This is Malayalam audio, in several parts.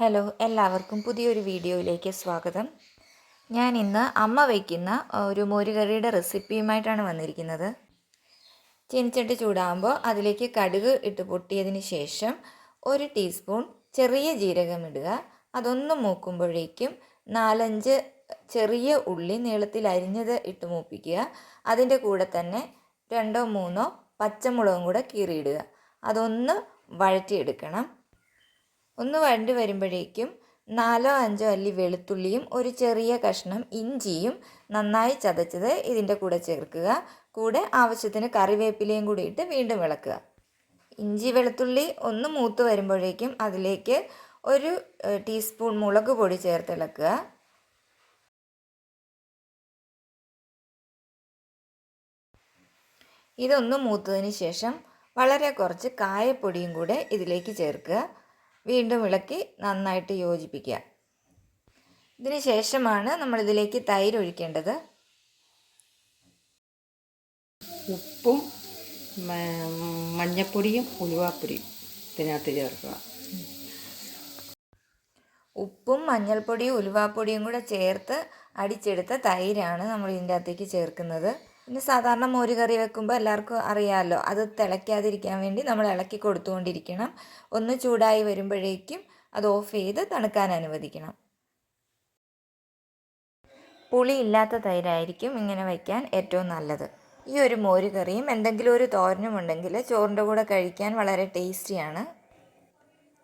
ഹലോ എല്ലാവർക്കും പുതിയൊരു വീഡിയോയിലേക്ക് സ്വാഗതം. ഞാൻ ഇന്ന് അമ്മ വയ്ക്കുന്ന ഒരു മോരുകറിയുടെ റെസിപ്പിയുമായിട്ടാണ് വന്നിരിക്കുന്നത്. ചീനിച്ചട്ടി ചൂടാകുമ്പോൾ അതിലേക്ക് കടുക് ഇട്ട് പൊട്ടിയതിന് ശേഷം ഒരു ടീസ്പൂൺ ചെറിയ ജീരകം ഇടുക. അതൊന്ന് മൂക്കുമ്പോഴേക്കും നാലഞ്ച് ചെറിയ ഉള്ളി നീളത്തിൽ അരിഞ്ഞത് ഇട്ട് മൂപ്പിക്കുക. അതിന്റെ കൂടെ തന്നെ രണ്ടോ മൂന്നോ പച്ചമുളകും കൂടെ കീറിയിടുക. അതൊന്ന് വഴറ്റിയെടുക്കണം. ഒന്ന് വഴണ്ട് വരുമ്പോഴേക്കും നാലോ അഞ്ചോ അല്ലി വെളുത്തുള്ളിയും ഒരു ചെറിയ കഷ്ണം ഇഞ്ചിയും നന്നായി ചതച്ചത് ഇതിന്റെ കൂടെ ചേർക്കുക. കൂടെ ആവശ്യത്തിന് കറിവേപ്പിലയും കൂടി ഇട്ട് വീണ്ടും ഇളക്കുക ഇഞ്ചി വെളുത്തുള്ളി ഒന്ന് മൂത്ത് വരുമ്പോഴേക്കും അതിലേക്ക് ഒരു ടീസ്പൂൺ മുളക് പൊടി ചേർത്ത് ഇളക്കുക. ഇതൊന്ന് മൂത്തതിന് ശേഷം വളരെ കുറച്ച് കായപ്പൊടിയും കൂടെ ഇതിലേക്ക് ചേർക്കുക. വീണ്ടും ഇളക്കി നന്നായിട്ട് യോജിപ്പിക്കുക. ഇതിന് ശേഷമാണ് നമ്മളിതിലേക്ക് തൈര് ഒഴിക്കേണ്ടത്. ഉപ്പും മഞ്ഞപ്പൊടിയും ഉലുവാപ്പൊടിയും ഇതിനകത്ത് ചേർക്കുക. ഉപ്പും മഞ്ഞൾപ്പൊടിയും ഉലുവാപ്പൊടിയും കൂടെ ചേർത്ത് അടിച്ചെടുത്ത തൈരാണ് നമ്മൾ ഇതിന്റെ അകത്തേക്ക് ചേർക്കുന്നത്. പിന്നെ സാധാരണ മോര് കറി വെക്കുമ്പോൾ എല്ലാവർക്കും അറിയാമല്ലോ അത് തിളയ്ക്കാതിരിക്കാൻ വേണ്ടി നമ്മൾ ഇളക്കി കൊടുത്തുകൊണ്ടിരിക്കണം. ഒന്ന് ചൂടായി വരുമ്പോഴേക്കും അത് ഓഫ് ചെയ്ത് തണുക്കാൻ അനുവദിക്കണം. പുളി ഇല്ലാത്ത തൈരായിരിക്കും ഇങ്ങനെ വയ്ക്കാൻ ഏറ്റവും നല്ലത്. ഈ ഒരു മോര് കറിയും എന്തെങ്കിലും ഒരു തോരനും ഉണ്ടെങ്കിൽ ചോറിന്റെ കൂടെ കഴിക്കാൻ വളരെ ടേസ്റ്റിയാണ്.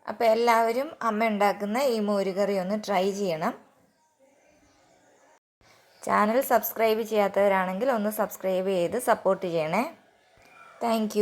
അപ്പോൾ എല്ലാവരും അമ്മ ഉണ്ടാക്കുന്ന ഈ മോര് കറി ഒന്ന് ട്രൈ ചെയ്യണം. ചാനൽ സബ്സ്ക്രൈബ് ചെയ്യാത്തവരാണെങ്കിൽ ഒന്ന് സബ്സ്ക്രൈബ് ചെയ്ത് സപ്പോർട്ട് ചെയ്യണേ. താങ്ക്